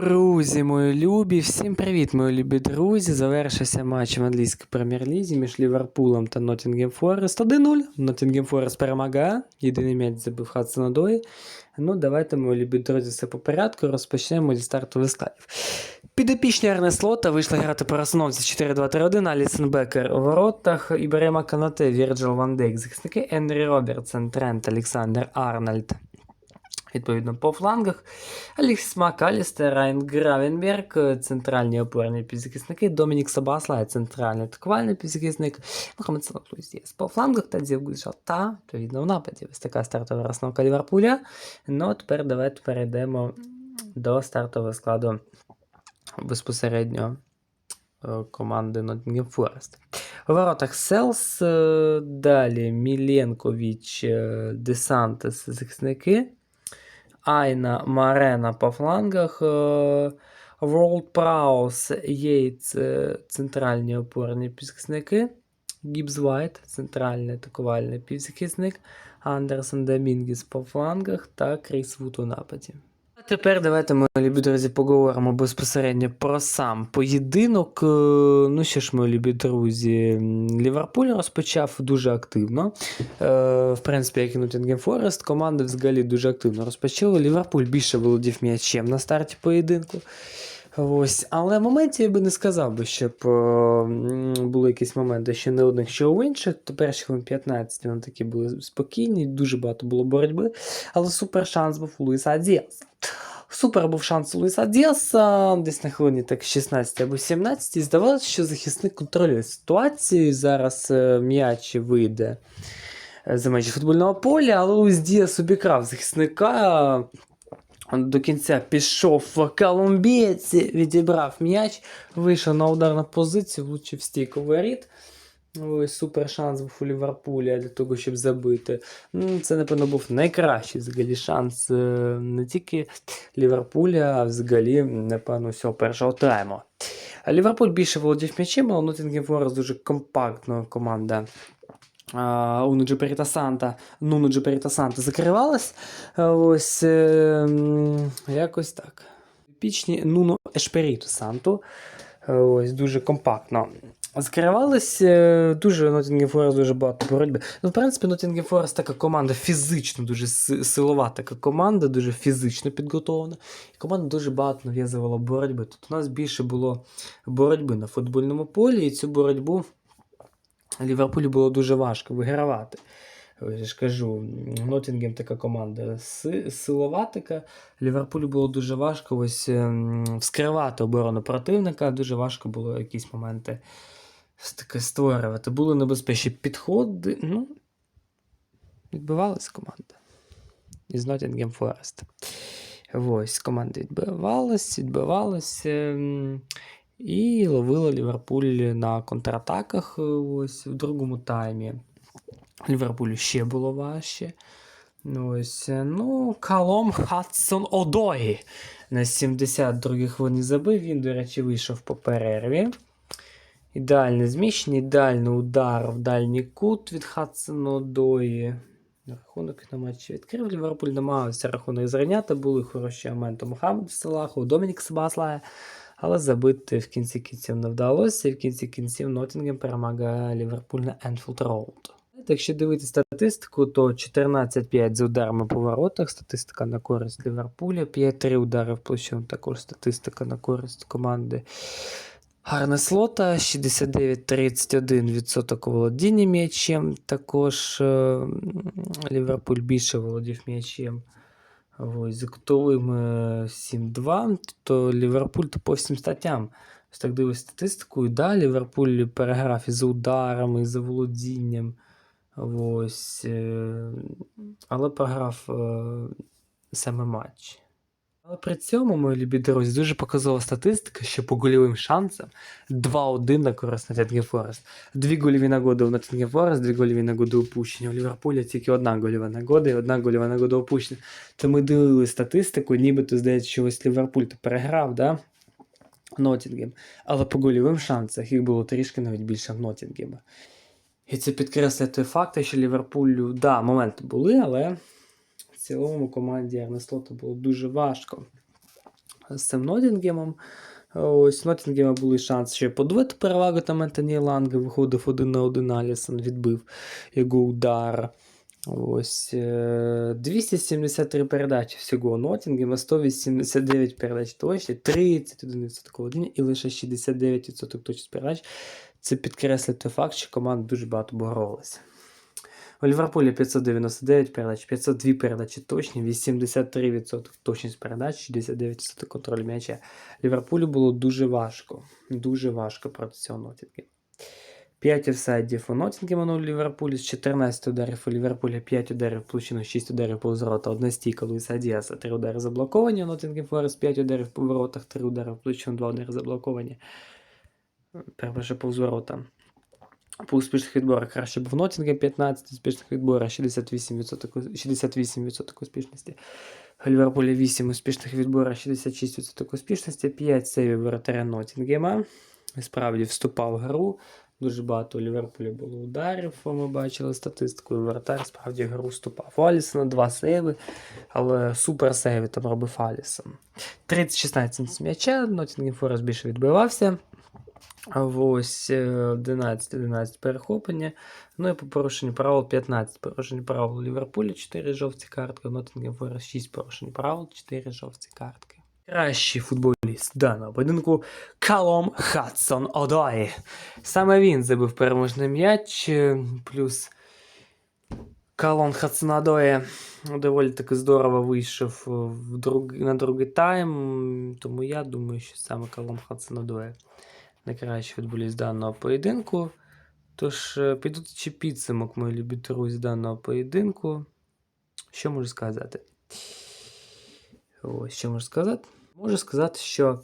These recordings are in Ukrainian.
Друзі, мої любі, всім привіт, мої любі друзі. Завершився матч в англійській прем'єр-лізі між Ліверпулем та Ноттінгем Форест. 1-0. Ноттінгем Форест перемагає. Єдиний м'яч забив Хадсон-Одой. Ну, давайте, мої любі друзі, все по порядку. Розпочнемо зі стартових складів. Підопічні Арне вийшли грати по розстановці 4-2-3-1, Алісон Бекер у воротах, Ібрема Канате, Вірджил Ван Дейк, захисники Енрі Робертсон, Трент, Олександр Арнольд. Відповідно, по флангах Алікс Макалістер, Райан Гравенберг, центральні опорні півзахисники, Домінік Сабасла, центральний атакувальний півзахисник, Мохамед Салах Луїс. По флангах Тадзів Гуджал та, відповідно, в нападі. Ось така стартова розстановка Ліверпуля. Ну, а тепер давайте перейдемо до стартового складу безпосередньо е, команди Nottingham Forest. У воротах Селс, е, далі Міленкович, е, Десантес, захисники. Айна Марена по флангах. Ворлд Праус, е, центральні опорні півзахисники. Гібс Вайт, центральний атакувальний півзахисник. Андерсон Домінгіс по флангах та Кріс Вуд у нападі. Тепер давайте, мої любі друзі, поговоримо безпосередньо про сам поєдинок. Е, Ну що ж, мої любі друзі, Ліверпуль розпочав дуже активно. Е, В принципі, як і Nottingham Форест, команди взагалі дуже активно розпочали. Ліверпуль більше володів м'ячем на старті поєдинку. Ось, але моментів я би не сказав би, щоб е, були якісь моменти ще не одних, що у інших. То перші хвилин 15 вони такі були спокійні, дуже багато було боротьби. Але супер шанс був у Луїса Діаса. Супер був шанс у Луїса Діаса, десь на хвилині так 16 або 17. І здавалося, що захисник контролює ситуацію. Зараз е, м'яч вийде е, за межі футбольного поля, але Луїс Діас обікрав захисника. До кінця пішов в колумбієць, відібрав м'яч, вийшов на ударну позицію, влучив стійку воріт. Ось супер шанс був у Ліверпуля для того, щоб забити. Ну, Це, напевно, був найкращий взагалі шанс е, не тільки Ліверпуля, а взагалі, напевно, всього першого тайму. Ліверпуль більше володів м'ячем, але Ноттінгем Форест дуже компактна команда. Уно Джеперіта Санта, Нуно Джеперіта Санта закривалась. Ось е, якось так. Пічні Нуно Ешперіту Санту. Ось дуже компактно. Закривались е, дуже Nottingham Forest дуже багато боротьби. Ну, в принципі, Nottingham Forest така команда фізично, дуже силова така команда, дуже фізично підготовлена. І команда дуже багато нав'язувала боротьби. Тут у нас більше було боротьби на футбольному полі, і цю боротьбу Ліверпулю було дуже важко вигравати. Я ж кажу, Ноттінгем така команда си- силова така. Ліверпулю було дуже важко ось ем, вскривати оборону противника. Дуже важко було якісь моменти таке створювати. Були небезпечні підходи. Ну, відбивалась команда із Nottingham Forest. Ось команда відбивалась, відбивалась. І ловила Ліверпуль на контратаках. е, Ось в другому таймі. Ліверпулю ще було важче. Ну, Ось, е, ну, Калом Хадсон Одой на 72-й хвилині забив. Він, до речі, вийшов по перерві. Ідеальне зміщення, ідеальний удар в дальній кут від Хадсона Одої. Рахунок на матчі відкрив. Ліверпуль намагався рахунок зрівняти. Були хороші моменти Мохаммеду Салаху, Домінік Сабаслая. Але забити в кінці кінців не вдалося, і в кінці кінців Ноттінгем перемагає Ліверпуль на Енфілд Роуд. Якщо дивитися статистику, то 14-5 з ударами по воротах, статистика на користь Ліверпуля, 5-3 удари в площину, також статистика на користь команди Гарне слота, 69-31% володіння м'ячем. Також Ліверпуль більше володів м'ячем. Ось, за кутовим е, 7-2, то Ліверпуль то по всім статтям. Ось так дивись статистику, і да, Ліверпуль переграв і за ударами, і за володінням. Ось, е, але програв е, саме матч. Але при цьому, мої любі друзі, дуже показова статистика, що по гольовим шансам 2-1 на користь Nottingham Forest. Дві гольові нагоди у Nottingham Forest, дві гольові нагоди упущення. У Ліверпуля тільки одна гольова нагода і одна гольова нагода упущення. То ми дивили статистику, нібито здається, що ось Ліверпуль то переграв, да? Нотінгем. Але по гольовим шансах їх було трішки навіть більше в Нотінгема. І це підкреслює той факт, що Ліверпулю, да, моменти були, але цілому команді Арнеслота було дуже важко. з цим Нотінгемом. Ось Нотінгема були шанси ще подвити перевагу там Ентоні Ланге виходив один на один Алісон, відбив його удар. Ось е, 273 передачі всього у Нотінгема, 189 передач точні, 31% володіння і лише 69% точність передач. Це підкреслює той факт, що команда дуже багато боролася. У Ліверпулі 599 передач, 502 передачі точні, 83% точність передач, 69% контроль м'яча. Ліверпулю було дуже важко. Дуже важко проти цього Нотінгема. 5 офсайдів у Нотінгема у Ліверпулі, з 14 ударів у Ліверпулі, 5 ударів в площину, 6 ударів по ворота, одна стійка Луїса Діаса, 3 удари заблоковані, у Нотінгем Форест 5 ударів по воротах, 3 удари в площину, 2 удари заблоковані. Перше повз ворота. По успішних відборах краще був Нотінгем 15 успішних відборах, 68%, 68% успішності. У Ліверпулі 8 успішних відборах, 66% успішності, 5 сейвів воротаря Нотінгема. Справді вступав в гру. Дуже багато у Ліверпулі було ударів, ми бачили статистику. і Воротар справді в гру вступав. У Алісона два сейви, але супер сейви там робив Алісон. 30-16 з м'яча, Нотінгем Форест більше відбивався. Ось е, 11-11 перехоплення. Ну і по порушенню правил 15 порушення правил у Ліверпулі 4 жовті картки, Ноттінгем Форест 6 порушень правил, 4 жовті картки. Кращий футболіст даного поєдинку Калом Хадсон Одой. Саме він забив переможний м'яч, е, плюс Калон Хадсон Одой доволі таки здорово вийшов в друг... на другий тайм, тому я думаю, що саме Калом Хадсон Одой найкращий футболіст даного поєдинку. Тож, е, підучи підсумок, мої любі друзі даного поєдинку. Що можу сказати? Ось, що можу сказати? Можу сказати, що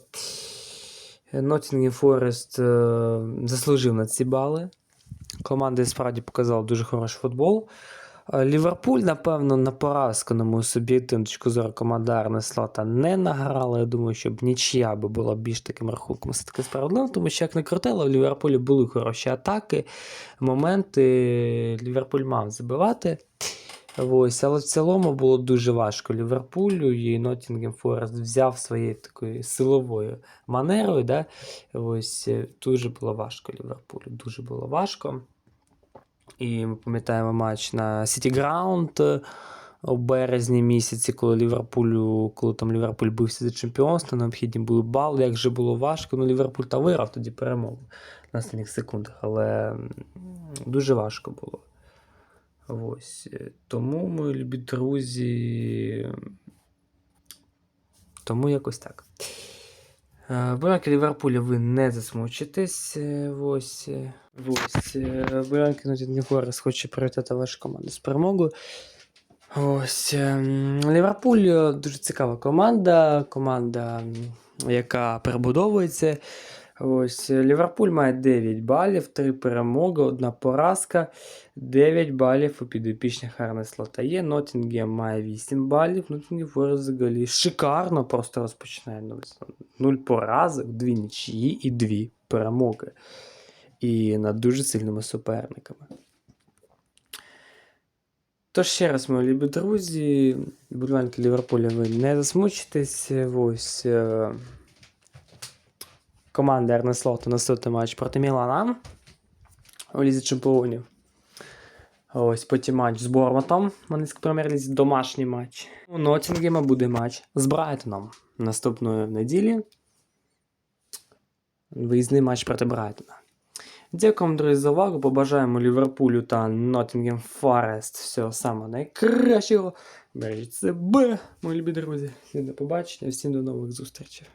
Nottingham е, заслужив на ці бали. Команда справді показала дуже хороший футбол. Е, Ліверпуль, напевно, на поразку, на мою суб'єктивну точку зору, команда Слота не награла. Я думаю, щоб нічия би була більш таким рахунком все-таки справедливо, тому що як не крутило, в Ліверпулі були хороші атаки, моменти. Ліверпуль мав забивати. Ось, але в цілому було дуже важко Ліверпулю, і Ноттінгем Форест взяв своєю такою силовою манерою. Да? Ось, е, дуже було важко Ліверпулю, дуже було важко. І ми пам'ятаємо матч на City Ground е, у березні місяці, коли Ліверпулю, коли там Ліверпуль бився за чемпіонство, необхідні були бали. Як же було важко. Ну, Ліверпуль та виграв тоді перемогу на останніх секундах, але дуже важко було. Ось. е, Тому, мої любі друзі. Тому якось так. Е, Ліверпуля ви не засмучитесь. Ось. Ось. е, Болянки Нотінгем Форест хоче привітати вашу команду з перемогою. Ось. Ліверпуль е, дуже цікава команда. Команда, яка перебудовується. Ось е, Ліверпуль має 9 балів, 3 перемоги, одна поразка, 9 балів у підопічних Арне Слота є. Ноттінгем має 8 балів. Ноттінгем взагалі шикарно просто розпочинає 0, 0 поразок, 2 нічиї і 2 перемоги. І над дуже сильними суперниками. Тож ще раз, мої любі друзі, болівальники Ліверпуля, ви не засмучитесь. Ось. е, команда Ерне Слота наступний матч проти Мілана у Лізі Чемпіонів. Ось потім матч з Борматом в англійській прем'єр-лізі, домашній матч. У Ноттінгема буде матч з Брайтоном наступної неділі. Виїзний матч проти Брайтона. Дякуємо, друзі, за увагу. Побажаємо Ліверпулю та Ноттінгем Фарест всього самого найкращого. Бережіть себе, мої любі друзі. Всім до побачення, всім до нових зустрічей.